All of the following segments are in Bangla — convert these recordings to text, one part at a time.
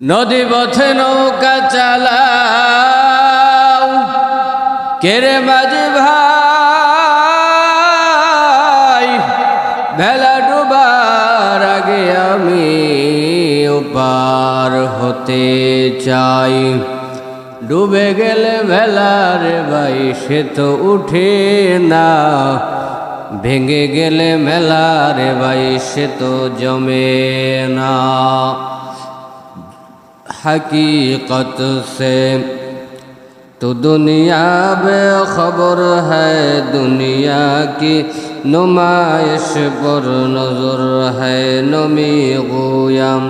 নদী পথে নৌকা চালাও। কেরে মাঝে ভাই? ভেলা ডুবার আগে আমি উপার হতে চাই। ডুবে গেলে ভেলার ভাই সে তো উঠে না। ভেঙে গেলে মেলার ভাই সে তো জমে না। হকীকত সে। তো দুনিয়া খবর দুনিয়া কি নুমাইশ পর নজর নমি গোয়াম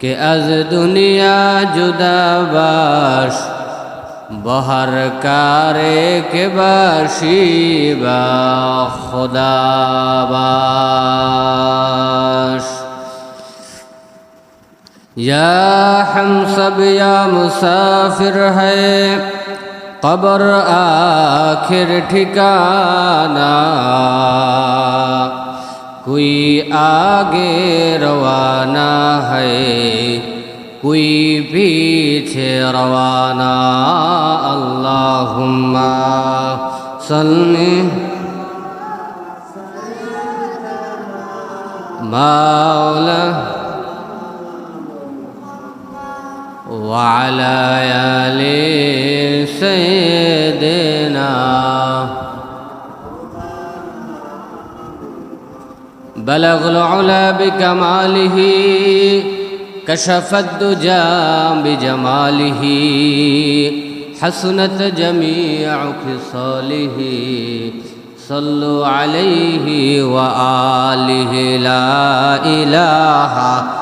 কে আজ দুনিয়া জুদা বাস বহার কারে কে বাসি বা খোদা বাস یا ہم سب یا مسافر ہے قبر آخر ٹھکانہ کوئی آگے روانہ ہے کوئی پیچھے روانہ اللہم صلی مولا وعلى آل سيدنا بلغ العلا بكماله كشف الدجى بجماله حسنت جميع خصاله صلوا عليه وآله لا إله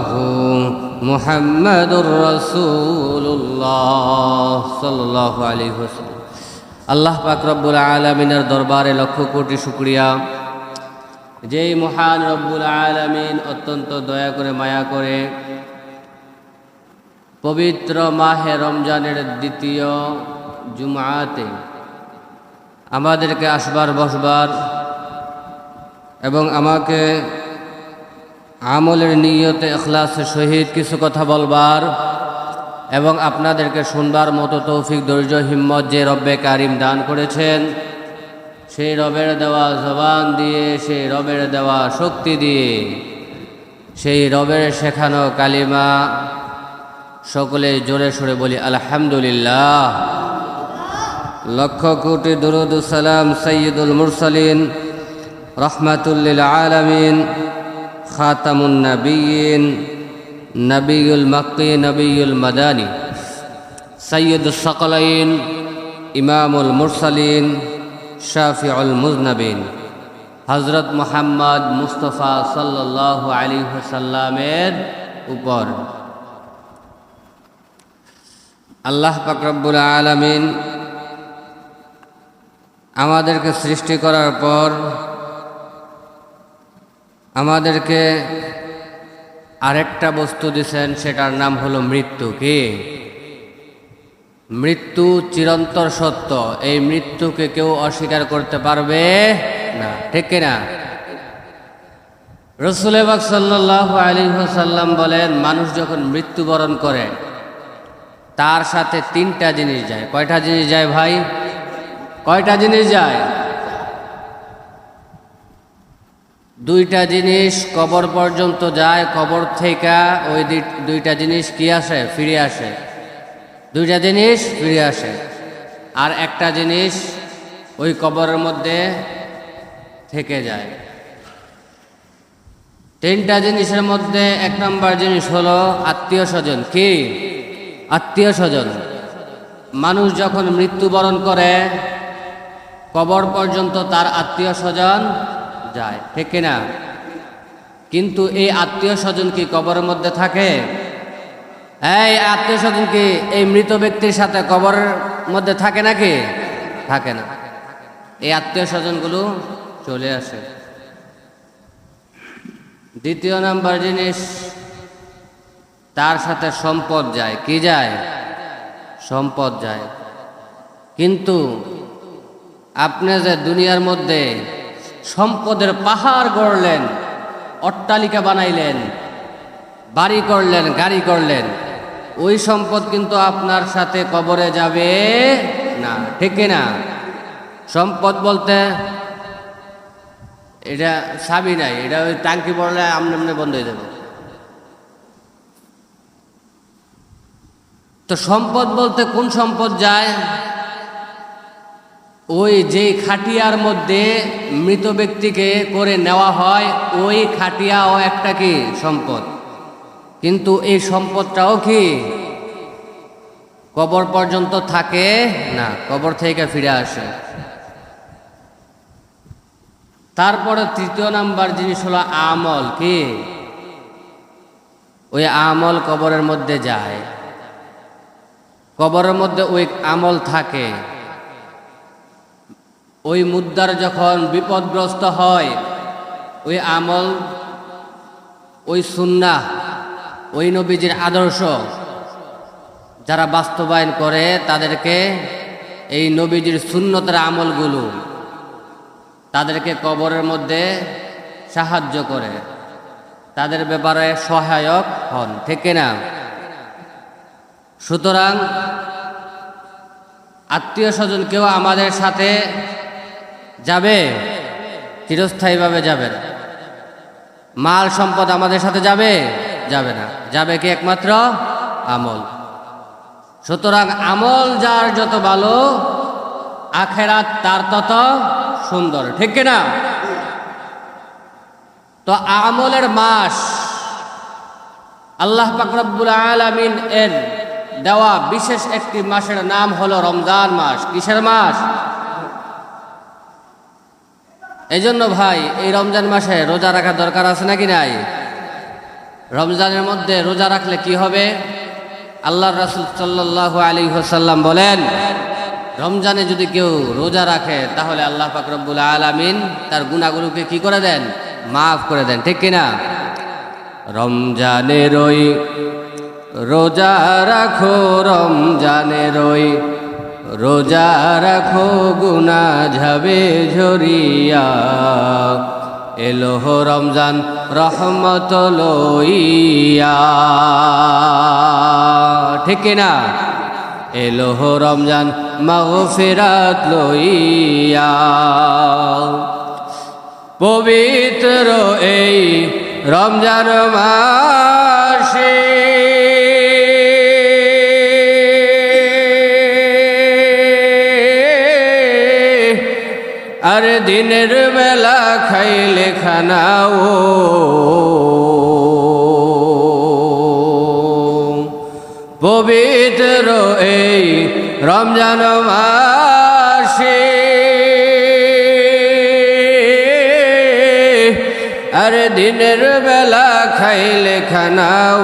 মোহাম্মদুর রসুল্লাহ সাল্লাহ আলী হোসেন আল্লাহ পাকরব্বুল আলমিনের দরবারে লক্ষ কোটি শুক্রিয়া। যেই মহান রব্বুল আলমিন অত্যন্ত দয়া করে, মায়া করে পবিত্র মাহে রমজানের দ্বিতীয় জুমাতে আমাদেরকে আসবার বসবার এবং আমাকে আমলের নিয়তে এখলাসের সহিত কিছু কথা বলবার এবং আপনাদেরকে শুনবার মতো তৌফিক, ধৈর্য, হিম্মত যে রব্বে কারিম দান করেছেন, সেই রবের দেওয়া জবান দিয়ে, সেই রবের দেওয়া শক্তি দিয়ে, সেই রবের শেখানো কালিমা সকলে জোরে সরে বলি, আলহামদুলিল্লাহ। লক্ষ কোটি দুরুদ সালাম সৈয়দুল মুরসালিন রহমাতুল্লিল আলমিন। খাতামুন নবীন নবীল মক্কি নবীল মদানী। সৈয়দুল সকলাইন, ইমামুল মুরসালিন, শাফিউল মুজনবিন। হজরত মোহাম্মদ মুস্তফা সাল্লাহ আলী সাল্লামের উপর। আল্লাহ পাকরব্বুল আলমিন আমাদেরকে সৃষ্টি করার পর আমাদেরকে আরেকটা বস্তু দিছেন, সেটার নাম হলো মৃত্যু কি? মৃত্যু চিরন্তর সত্য। এই মৃত্যুকে কেউ অস্বীকার করতে পারবে না, ঠিক কিনা? রসুলেবাক সাল্লাহ আলী সাল্লাম বলেন, মানুষ যখন মৃত্যুবরণ করে, তার সাথে তিনটা জিনিস যায়। কয়টা জিনিস যায় ভাই? কয়টা জিনিস যায়? দুইটা জিনিস কবর পর্যন্ত যায়, কবর থেকে ওই দুইটা জিনিস কি আসে? ফিরে আসে। দুইটা জিনিস ফিরে আসে। আর একটা জিনিস ওই কবরের মধ্যে থেকে যায়। তিনটা জিনিসের মধ্যে এক নম্বর জিনিস হলো আত্মীয় স্বজন। কি? আত্মীয় স্বজন। মানুষ যখন মৃত্যুবরণ করে, কবর পর্যন্ত তার আত্মীয় স্বজন যায়, ঠিক কিনা? কিন্তু এই আত্মীয় স্বজন কি কবরের মধ্যে থাকে? এই আত্মীয় স্বজন কি এই মৃত ব্যক্তির সাথে কবরের মধ্যে থাকে নাকি? থাকে না। এই আত্মীয় স্বজনগুলো চলে আসে। দ্বিতীয় নাম্বার জিনিস, তার সাথে সম্পদ যায়। কি যায়? সম্পদ যায়। কিন্তু আপনি যে দুনিয়ার মধ্যে সম্পদের পাহাড় গড়লেন, অট্টালিকা বানাইলেন, বাড়ি করলেন, গাড়ি করলেন। ওই সম্পদ কিন্তু আপনার সাথে কবরে যাবে না, ঠিক না সম্পদ বলতে এটা সাবি নাই, এটা ওই টাঙ্কি পড়লে আমনে আমনে বন্ধ হয়ে যাবে। তো সম্পদ বলতে কোন সম্পদ যায়? ওই যে খাটিয়ার মধ্যে মৃত ব্যক্তিকে করে নেওয়া হয়, ওই খাটিয়াও একটা কি সম্পদ? কিন্তু এই সম্পদটাও কি কবর পর্যন্ত থাকে? না, কবর থেকে ফিরে আসে। তারপরে তৃতীয় নাম্বার জিনিস হলো আমল, কি? ওই আমল কবরের মধ্যে যায়। কবরের মধ্যে ওই আমল থাকে। ওই মুদ্রার যখন বিপদগ্রস্ত হয়, ওই আমল, ওই সুন্না ওই নবীজির আদর্শ যারা বাস্তবায়ন করে তাদেরকে এই নবীজির সুন্নতের আমলগুলো তাদেরকে কবরের মধ্যে সাহায্য করে। তাদের ব্যাপারে সহায়ক হন, ঠিক না সুতরাং আত্মীয় স্বজন কেউ আমাদের সাথে যাবে? চিরস্থায়ীভাবে যাবে না। মাল সম্পদ আমাদের সাথে যাবে? যাবে না। যাবে কি একমাত্র আমল। সুতরাং আমল যার যত ভালো, আখেরাত তার তত সুন্দর। ঠিক না তো আমলের মাস, আল্লাহ পাকরব্বুল আলামিন এর দেওয়া বিশেষ একটি মাসের নাম হলো রমজান মাস। কিসের মাস? এই জন্য ভাই, এই রমজান মাসে রোজা রাখার দরকার আছে নাকি নাই? রমজানের মধ্যে রোজা রাখলে কি হবে? আল্লাহ রাসুল সাল্লাহ আলী হোসাল্লাম বলেন, রমজানে যদি কেউ রোজা রাখে, তাহলে আল্লাহ পাকরব্বুল আলামিন তার গুণাগুলোকে কি করে দেন? মাফ করে দেন, ঠিক কিনা? রমজানের রোজা রাখো রমজানের ওই রোজা রাখো, গুনা যাবে ঝরিয়া। এলো রমজান রহমত লইয়া ঠিক না? এলো রমজান মাগফিরাত লইয়া। পবিত্র এই রমজান মাসে আর দিনের বেলা খাইলে খানাও। পবিত্র এই রমজান মাসে আর দিনের বেলা খাইলে খানাও।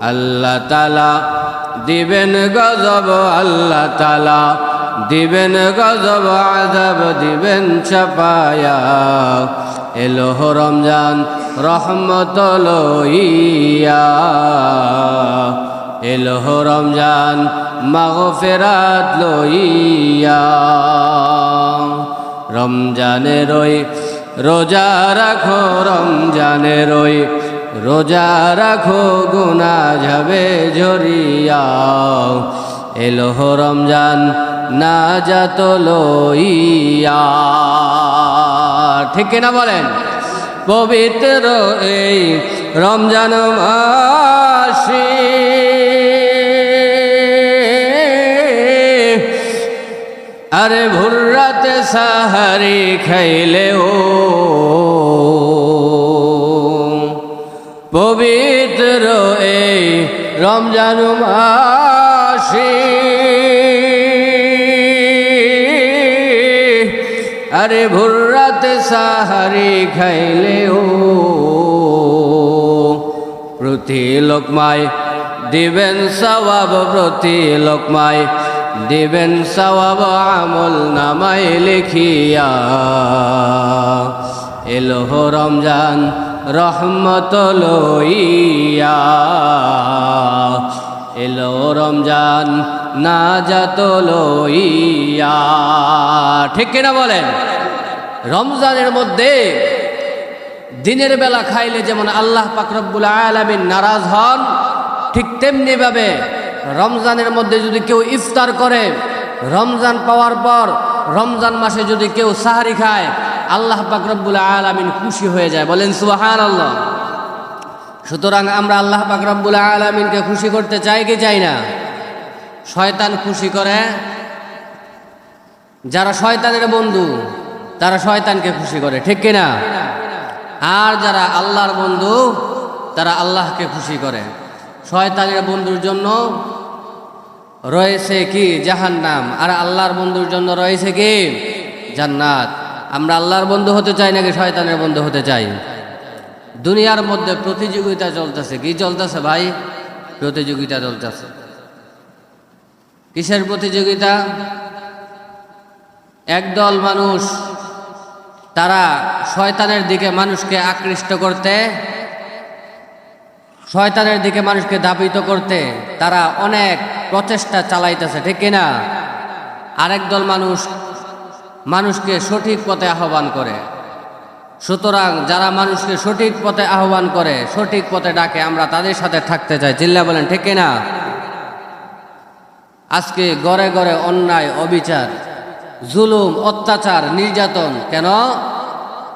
আল্লাহ তালা দিবেন গজব, আল্লাহ তালা দিবেন গজব আজাব দিবেন চাপায়া এলো রমজান, রহমত লইয়া। এলো রমজান, মাগফেরাত লইয়া। রমজানের ওই রোজা রাখো, রমজানের ওই রোজা রাখো গুনা যাবে ঝরিয়া। এলো রমজান না যাত লইয়া ঠিক না বলেন? পবিত্র এই রমজান মাসে আরে ভুর্রাতে সাহারি খাইলে ও পবিত্র এই রমজান মাসে আরে ভুর্রাতে সাহারি খাইলে ও। প্রতি লোকমায় দিবেন সওয়াব, প্রতি লোকমায় দিবেন সওয়াব, আমল নামাই লিখিয়া। এলো রমজান, রহমত লইয়া। এলো রমজান না যাত লইয়া। ঠিক কিনা বলেন? রমজানের মধ্যে দিনের বেলা খাইলে যেমন আল্লাহ পাকরব্বুল আলমিন নারাজ হন, ঠিক তেমনিভাবে রমজানের মধ্যে যদি কেউ ইফতার করে, রমজান পাওয়ার পর রমজান মাসে যদি কেউ সাহারি খায়, আল্লাহ পাকরব্বুল আলমিন খুশি হয়ে যায়। বলেন সুবাহান আল্লাহ সুতরাং আমরা আল্লাহ পাকরব্বুল আলমিনকে খুশি করতে চাই কি চাই না? শয়তান খুশি করে। যারা শয়তানের বন্ধু তারা শয়তানকে খুশি করে, ঠিক কিনা? আর যারা আল্লাহর বন্ধু, তারা আল্লাহকে খুশি করে। শয়তানের বন্ধুর জন্য রয়েছে কি? জাহান্নাম। আর আল্লাহর বন্ধুর জন্য রয়েছে কি? জান্নাত। আমরা আল্লাহর বন্ধু হতে চাই নাকি শয়তানের বন্ধু হতে চাই? দুনিয়ার মধ্যে প্রতিযোগিতা চলতেছে। কি চলতেছে ভাই? প্রতিযোগিতা চলতেছে। কিসের প্রতিযোগিতা? একদল মানুষ তারা শয়তানের দিকে মানুষকে আকৃষ্ট করতে, শয়তানের দিকে মানুষকে দাবিত করতে তারা অনেক প্রচেষ্টা চালাইতেছে, ঠিক কিনা? আরেক দল মানুষ মানুষকে সঠিক পথে আহ্বান করে। সুতরাং যারা মানুষকে সঠিক পথে আহ্বান করে, সঠিক পথে ডাকে, আমরা তাদের সাথে থাকতে চাই। চিল্লা বলেন, ঠিক কিনা? আজকে গড়ে গড়ে অন্যায়, অবিচার জুলুম, অত্যাচার, নির্যাতন। কেন?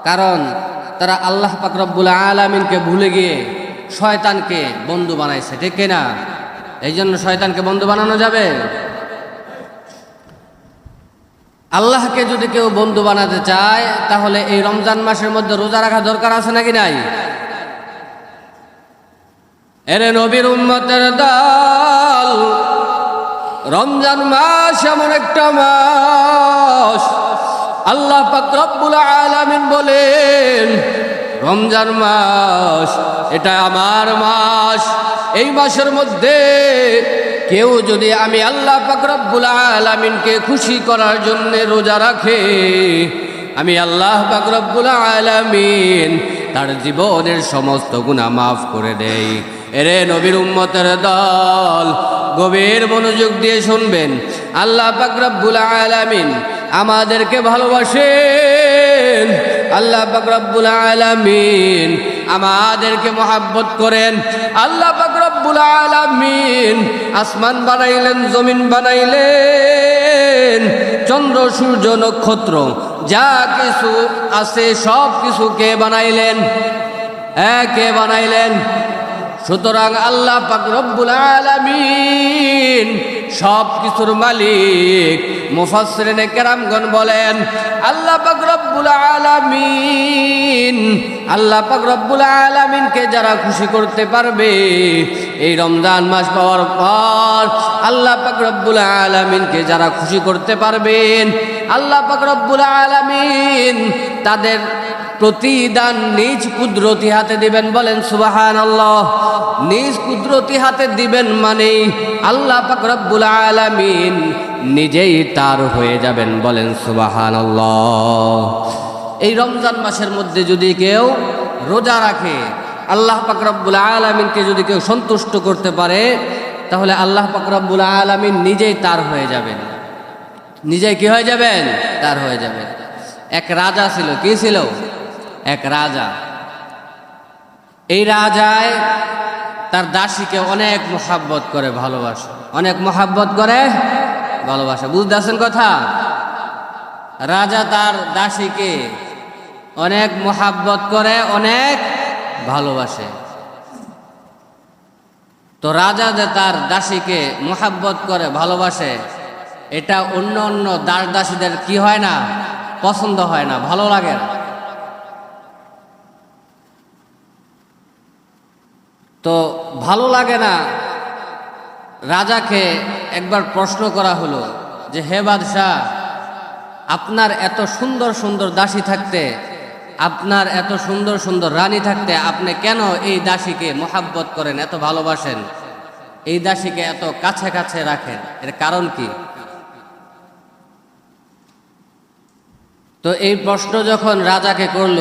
কারণ তারা আল্লাহ পাকরব্বুল আলমিনকে ভুলে গিয়ে শয়তানকে বন্ধু বানাইছে, ঠিক কিনা? এই জন্য শয়তানকে বন্ধু বানানো যাবে? আল্লাহকে যদি কেউ বন্ধু বানাতে চায়, তাহলে এই রমজান মাসের মধ্যে রোজা রাখা দরকার আছে নাকি নাই? এরে নবীর উম্মতের দল রমজান মাস এমন একটা মাস। আল্লাহ পাকরব্বুল আলামিন বলেন, রমজান মাস এটা আমার মাস। এই মাসের মধ্যে কেউ যদি আমি আল্লাহ পাকরব্বুল আলামিনকে খুশি করার জন্য রোজা রাখে, আমি আল্লাহ পাকরব্বুল আলামিন তার জীবনের সমস্ত গুণা মাফ করে দেই। এরে নবীর উম্মতের দল, গভীর মনোযোগ দিয়ে শুনবেন। আল্লাহ পাকরব্বুল আলামিন আমাদেরকে ভালোবাসেন। আল্লাহ পাকরব্বুল আলামিন আমাদেরকে মহাব্বত করেন। আল্লাহ পাকরব্বুল আলামিন আসমান বানাইলেন, জমিন বানাইলেন। চন্দ্র, সূর্য, নক্ষত্র, যা কিছু আছে সব কিছু কে বানাইলেন কে বানাইলেন? সুতরাং আল্লাহ পাক রব্বুল আলামিন সব কিছুর মালিক মুফাসসিরিনে কেরামগণ বলেন, আল্লাহ পাক রব্বুল আলামিন, আল্লাহ পাক রব্বুল আলামিনকে যারা খুশি করতে পারবে এই রমজান মাস পাওয়ার পর আল্লাহ পাক রব্বুল আলামিনকে যারা খুশি করতে পারবেন, আল্লাহ পাক রব্বুল আলামিন তাদের প্রতিদান নিজ কুদরতি হাতে দিবেন, বলেন সুবাহান আল্লাহ নিজ কুদরতি হাতে দিবেন মানে আল্লাহ পাক রব্বুল আলামিন নিজেই তার হয়ে যাবেন, বলেন সুবাহান আল্লাহ এই রমজান মাসের মধ্যে যদি কেউ রোজা রাখে, আল্লাহ পাক রব্বুল আলামিনকে যদি কেউ সন্তুষ্ট করতে পারে, তাহলে আল্লাহ পাক রব্বুল আলামিন নিজেই তার হয়ে যাবেন। নিজেই কি হয়ে যাবেন? তার হয়ে যাবেন। এক রাজা ছিল, কি ছিল? এক রাজা। এই রাজায় তার দাসীকে অনেক মোহাব্বত করে, ভালোবাসে। অনেক মোহাব্বত করে, ভালোবাসে। বুঝতে আছেন কথা? রাজা তার দাসীকে অনেক মোহাব্বত করে, অনেক ভালোবাসে। তো রাজা যে তার দাসীকে মোহাব্বত করে, ভালোবাসে, এটা অন্য অন্য দাস দাসীদের কি হয় না? পছন্দ হয় না, ভালো লাগে না। তো ভালো লাগে না। রাজাকে একবার প্রশ্ন করা হলো যে, হে বাদশাহ, আপনার এত সুন্দর সুন্দর দাসী থাকতে, আপনার এত সুন্দর সুন্দর রানী থাকতে আপনি কেন এই দাসীকে মোহাব্বত করেন, এত ভালোবাসেন? এই দাসীকে এত কাছে কাছে রাখেন, এর কারণ কি? তো এই প্রশ্ন যখন রাজাকে করল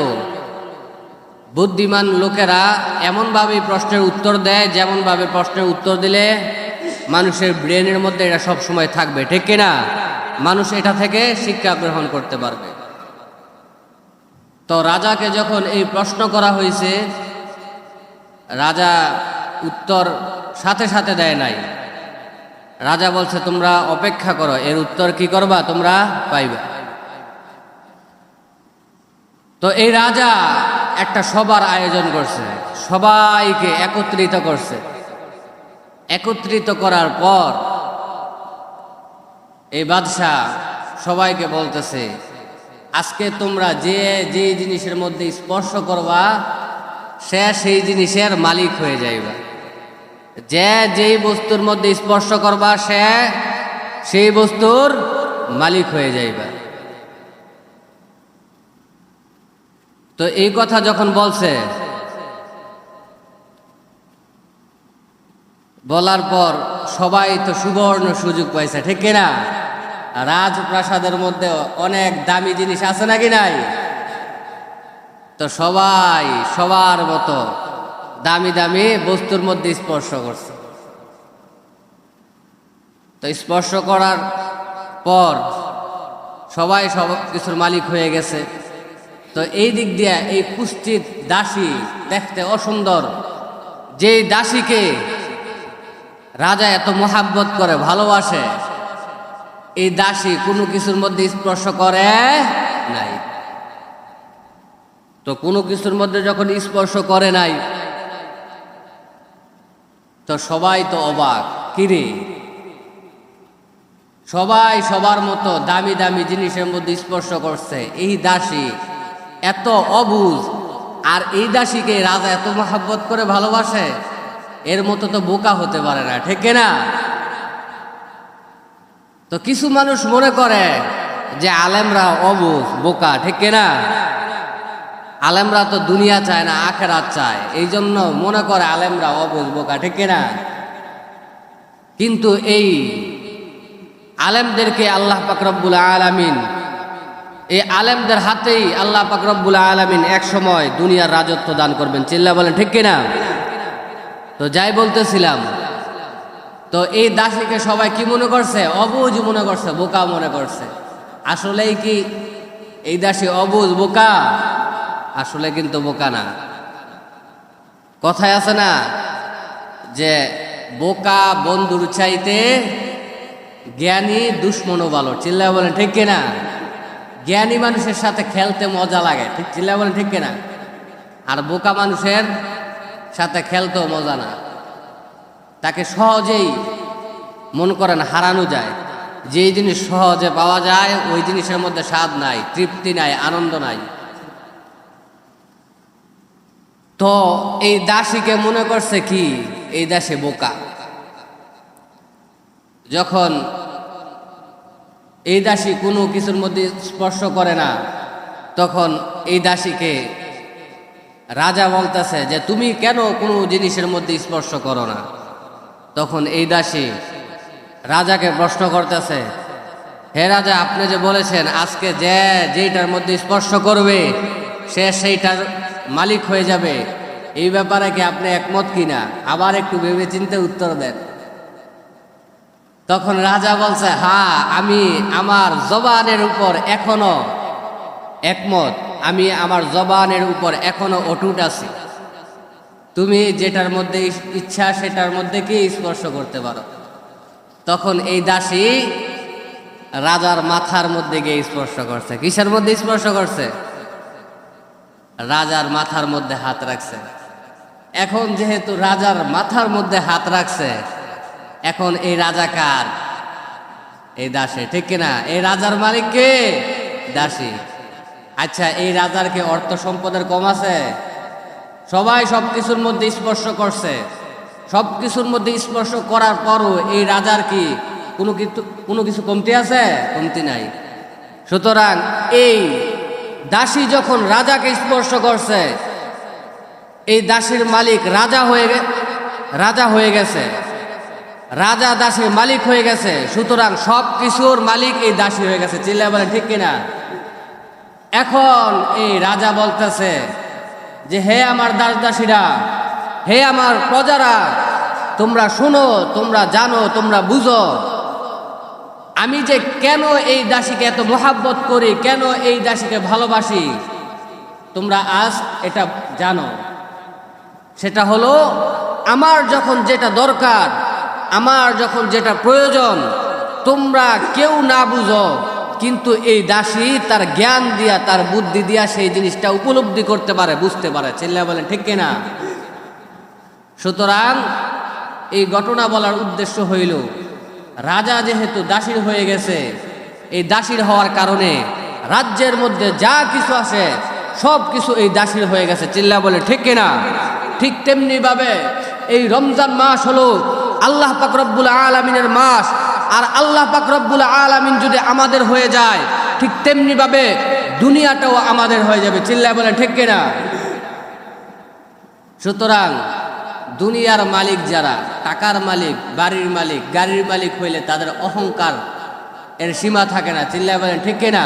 বুদ্ধিমান লোকেরা এমনভাবে প্রশ্নের উত্তর দেয়, যেমনভাবে প্রশ্নের উত্তর দিলে মানুষের ব্রেনের মধ্যে এটা সব সময় থাকবে, ঠিক কিনা? মানুষ এটা থেকে শিক্ষা গ্রহণ করতে পারবে। তো রাজাকে যখন এই প্রশ্ন করা হয়েছে, রাজা উত্তর সাথে সাথে দেয় নাই। রাজা বলছে, তোমরা অপেক্ষা করো, এর উত্তর কি করবা? তোমরা পাইবা। তো এই রাজা একটা সবার আয়োজন করছে, সবাইকে একত্রিত করছে। একত্রিত করার পর এই বাদশাহ সবাইকে বলতেছে, আজকে তোমরা যে যে জিনিসের মধ্যে স্পর্শ করবা, সে সেই জিনিসের মালিক হয়ে যাইবা। যে, যেই বস্তুর মধ্যে স্পর্শ করবা, সে সেই বস্তুর মালিক হয়ে যাইবা। তো এই কথা যখন বলছে, বলার পর সবাই তো সুবর্ণ সুযোগ পাইছে, ঠিক কিনা রাজপ্রাসাদের মধ্যে অনেক দামি জিনিস আছে নাকি নাই? তো সবাই সবার মতো দামি দামি বস্তুর মধ্যে স্পর্শ করছে। তো স্পর্শ করার পর সবাই সব কিছুর মালিক হয়ে গেছে। তো এই দিক দিয়ে এই কুষ্ঠিত দাসী দেখতে অসুন্দর। যে দাসীকে রাজা এত মোহাব্বত করে, ভালোবাসে, এই দাসী কোনো কিছুর মধ্যে স্পর্শ করে নাই। তো কোনো কিছুর মধ্যে যখন স্পর্শ করে নাই, তো সবাই তো অবাক। কিরে সবাই সবার মতো দামি দামি জিনিসের মধ্যে স্পর্শ করছে। এই দাসী এত অবুজ। আর এই দাসীকে রাজা এত মহাব্বত করে ভালোবাসে, এর মতো তো বোকা হতে পারে না, ঠিক না তো কিছু মানুষ মনে করে যে আলেমরা অবুজ, বোকা, ঠিক না আলেমরা তো দুনিয়া চায় না, আখেরাত চায়। এই জন্য মনে করে আলেমরা অবুজ, বোকা, ঠিক না কিন্তু এই আলেমদেরকে আল্লাহ পাকরব্বুল আলামিন এই আলেমদের হাতেই আল্লাহ পাকরবুল আলমিন এক সময় দুনিয়ার রাজত্ব দান করবেন। চিল্লা বলেন, ঠিক কিনা? তো যাই বলতেছিলাম, তো এই দাসীকে সবাই কি মনে করছে? অবুজ মনে করছে, বোকা মনে করছে। আসলেই কি এই দাসী অবুজ, বোকা? আসলে কিন্তু বোকা না। কথায় আছে না যে বোকা বন্ধুর চাইতে জ্ঞানী, দুশ্মনও ভালো। চিল্লা বলেন, ঠিক কিনা? জ্ঞানী মানুষের সাথে খেলতে মজা লাগে। ঠিক চিল্লা বলেন, ঠিক কিনা? আর বোকা মানুষের সাথে খেলতেও মজা না। তাকে সহজেই মন করেন হারানো যায়। যেই জিনিস সহজে পাওয়া যায়, ওই জিনিসের মধ্যে স্বাদ নাই, তৃপ্তি নাই, আনন্দ নাই। তো এই দাসীকে মনে করছে কি? এই দাসে বোকা। যখন এই দাসী কোনো কিছুর মধ্যে স্পর্শ করে না। তখন এই দাসীকে রাজা বলতেছে যে, তুমি কেন কোনো জিনিসের মধ্যে স্পর্শ করো না? তখন এই দাসী রাজাকে প্রশ্ন করতেছে, হে রাজা, আপনি যে বলেছেন আজকে যে যেইটার মধ্যে স্পর্শ করবে, সে সেইটার মালিক হয়ে যাবে। এই ব্যাপারে কি আপনি একমত কিনা? আবার একটু ভেবে চিন্তে উত্তর দেন। তখন রাজা বলছে, হা, আমি আমার জবানের উপর এখনও একমত। আমি আমার জবানের উপর এখনও অটুট আছি। তুমি যেটার মধ্যে ইচ্ছা সেটার মধ্যে কি স্পর্শ করতে পারো? তখন এই দাসী রাজার মাথার মধ্যে গিয়ে স্পর্শ করছে। কিসের মধ্যে স্পর্শ করছে? রাজার মাথার মধ্যে হাত রাখছে। এখন যেহেতু রাজার মাথার মধ্যে হাত রাখছে এখন এই রাজা কার? এই দাসে, ঠিক কিনা? এই রাজার মালিক কে? দাসী। আচ্ছা এই রাজার কি অর্থ সম্পদের কম আছে? সবাই সব কিছুর মধ্যে স্পর্শ করছে। সব কিছুর মধ্যে স্পর্শ করার পরও এই রাজার কি কোনো কিছু কোনো কিছু কমতি আছে? কমতি নাই। সুতরাং এই দাসী যখন রাজাকে স্পর্শ করছে, এই দাসীর মালিক রাজা হয়ে রাজা হয়ে গেছে। রাজা দাসীর মালিক হয়ে গেছে, সুতরাং সব কিছুর মালিক এই দাসী হয়ে গেছে। চিল্লা বলে ঠিক কিনা? এখন এই রাজা বলতেছে যে, হে আমার দাস দাসীরা, হে আমার প্রজারা, তোমরা শুনো, তোমরা জানো, তোমরা বুঝো। আমি যে কেন এই দাসীকে এত মোহাব্বত করি, কেন এই দাসীকে ভালোবাসি, তোমরা আজ এটা জানো। সেটা হলো, আমার যখন যেটা দরকার আমার যখন যেটা প্রয়োজন, তোমরা কেউ না বুঝো, কিন্তু এই দাসী তার জ্ঞান দিয়া, তার বুদ্ধি দিয়া সেই জিনিসটা উপলব্ধি করতে পারে, বুঝতে পারে। চিল্লা বলেন, ঠিক কিনা? সুতরাং এই ঘটনা বলার উদ্দেশ্য হইল, রাজা যেহেতু দাসীর হয়ে গেছে, এই দাসীর হওয়ার কারণে রাজ্যের মধ্যে যা কিছু আছে, সব কিছু এই দাসীর হয়ে গেছে। চিল্লা বলে, ঠিক কিনা? ঠিক তেমনি ভাবে এই রমজান মাস হলো আল্লাহ পাক রব্বুল আলমিনের মাস, আর আল্লাহ পাক রব্বুল আলমিন যদি আমাদের হয়ে যায়, ঠিক তেমনি ভাবে দুনিয়াটাও আমাদের হয়ে যাবে। চিল্লা বলে ঠিক কিনা? সুতরাং দুনিয়ার মালিক যারা, টাকার মালিক, বাড়ির মালিক, গাড়ির মালিক হইলে তাদের অহংকার এর সীমা থাকে না। চিল্লায় বলেন, ঠিক না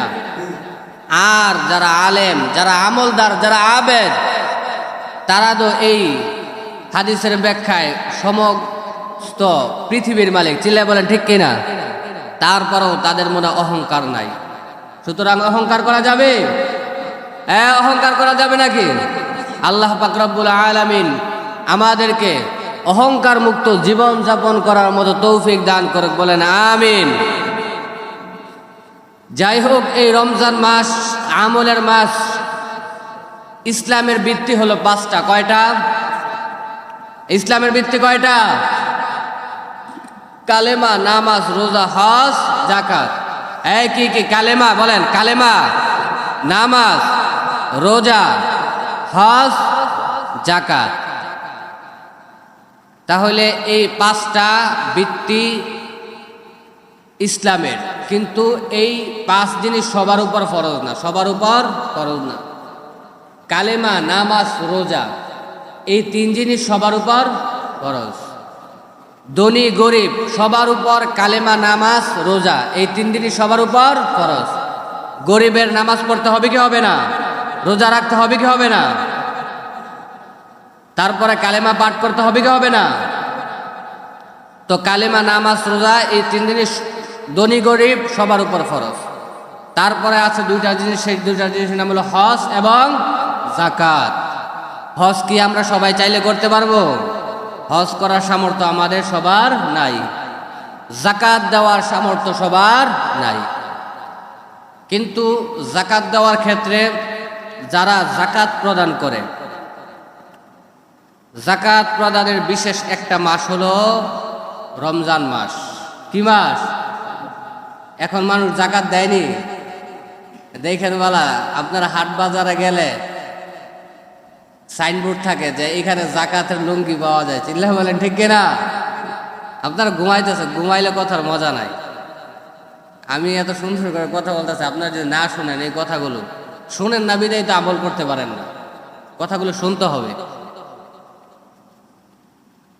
আর যারা আলেম, যারা আমলদার, যারা আবেদ, তারা তো এই হাদিসের ব্যাখ্যায় সমস্ত পৃথিবীর মালিক। চিল্লায় বলেন, ঠিক কিনা? তারপরেও তাদের মনে অহংকার নাই। সুতরাং অহংকার করা যাবে? হ্যাঁ অহংকার করা যাবে নাকি? আল্লাহ পাকরাবুল আলামিন আমাদেরকে অহংকার মুক্ত জীবন যাপন করার মতো তৌফিক দান করে বলেন আমিন। যাই হোক, এই রমজান মাস, আমলের মাস, ইসলামের বৃত্তি হলো পাঁচটা। কয়টা? ইসলামের বৃত্তি কয়টা? কালেমা, নামাজ, রোজা, হজ জাকাত এই কি কি, কালেমা বলেন, কালেমা। নামাজ, রোজা, হজ জাকাত তাহলে এই পাঁচটা বৃত্তি ইসলামের। কিন্তু এই পাঁচ জিনিস সবার উপর ফরজ না, সবার উপর ফরজ না। কালেমা, নামাজ, রোজা, এই তিন জিনিস সবার উপর ফরজ। ধনী, গরিব, সবার উপর কালেমা, নামাজ, রোজা, এই তিন দিনই সবার উপর ফরজ। গরিবের নামাজ পড়তে হবে কি হবে না? রোজা রাখতে হবে কি হবে না? তারপরে কালেমা পাঠ করতে হবে কি হবে না? তো কালেমা, নামাজ, রোজা, এই তিন দিনই ধনী, গরিব সবার উপর ফরজ। তারপরে আছে দুইটা জিনিস, সেই দুইটা জিনিসের নাম হলো হজ এবং জাকাত হজ কি আমরা সবাই চাইলে করতে পারব? হজ করার সামর্থ্য আমাদের সবার নাই। জাকাত দেওয়ার সামর্থ্য সবার নাই। কিন্তু জাকাত দেওয়ার ক্ষেত্রে যারা জাকাত প্রদান করে জাকাত প্রদানের বিশেষ একটা মাস হলো রমজান মাস। কি মাস? এখন মানুষ জাকাত দেয়নি। দেখেন বলা, আপনারা হাট বাজারে গেলে সাইনবোর্ড থাকে যে এখানে জাকাতের লুঙ্গি পাওয়া যায়। চিল্লা বলেন, ঠিক কিনা? আপনারা ঘুমাইতেছে ঘুমাইলে কথার মজা নাই। আমি এত সুন্দর করে কথা বলতেছি, আপনারা যদি না শুনেন এই কথাগুলো, শুনেন না, বিদায় তো আমল করতে পারেন না। কথাগুলো শুনতে হবে।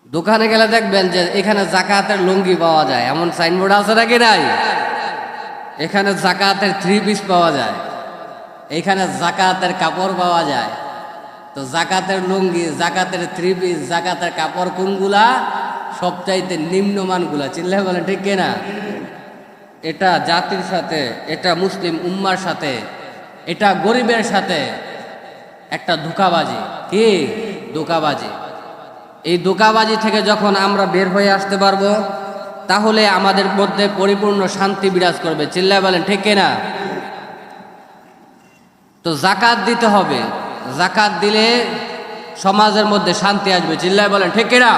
দোকানে গেলে দেখবেন যে এখানে জাকাতের লুঙ্গি পাওয়া যায়। এমন সাইনবোর্ড আছে নাকি নাই? এখানে জাকাতের থ্রি পিস পাওয়া যায়। এখানে জাকাতের কাপড় পাওয়া যায়। তো জাকাতের লুঙ্গি, জাকাতের থ্রি পিস জাকাতের কাপড় কোনগুলা? সবচাইতে নিম্নমানগুলা। চিল্লা বলে ঠিক কিনা? এটা জাতির সাথে, এটা মুসলিম উম্মার সাথে, এটা গরিবের সাথে একটা ধোকাবাজি। কি? ধোকাবাজি। এই ধোকাবাজি থেকে যখন আমরা বের হয়ে আসতে পারব, তাহলে আমাদের মধ্যে পরিপূর্ণ শান্তি বিরাজ করবে। চিল্লায় বলেন, ঠিক না তো জাকাত দিতে হবে। জাকাত দিলে সমাজের মধ্যে শান্তি আসবে। চিল্লায় বলেন ঠিক কিনা?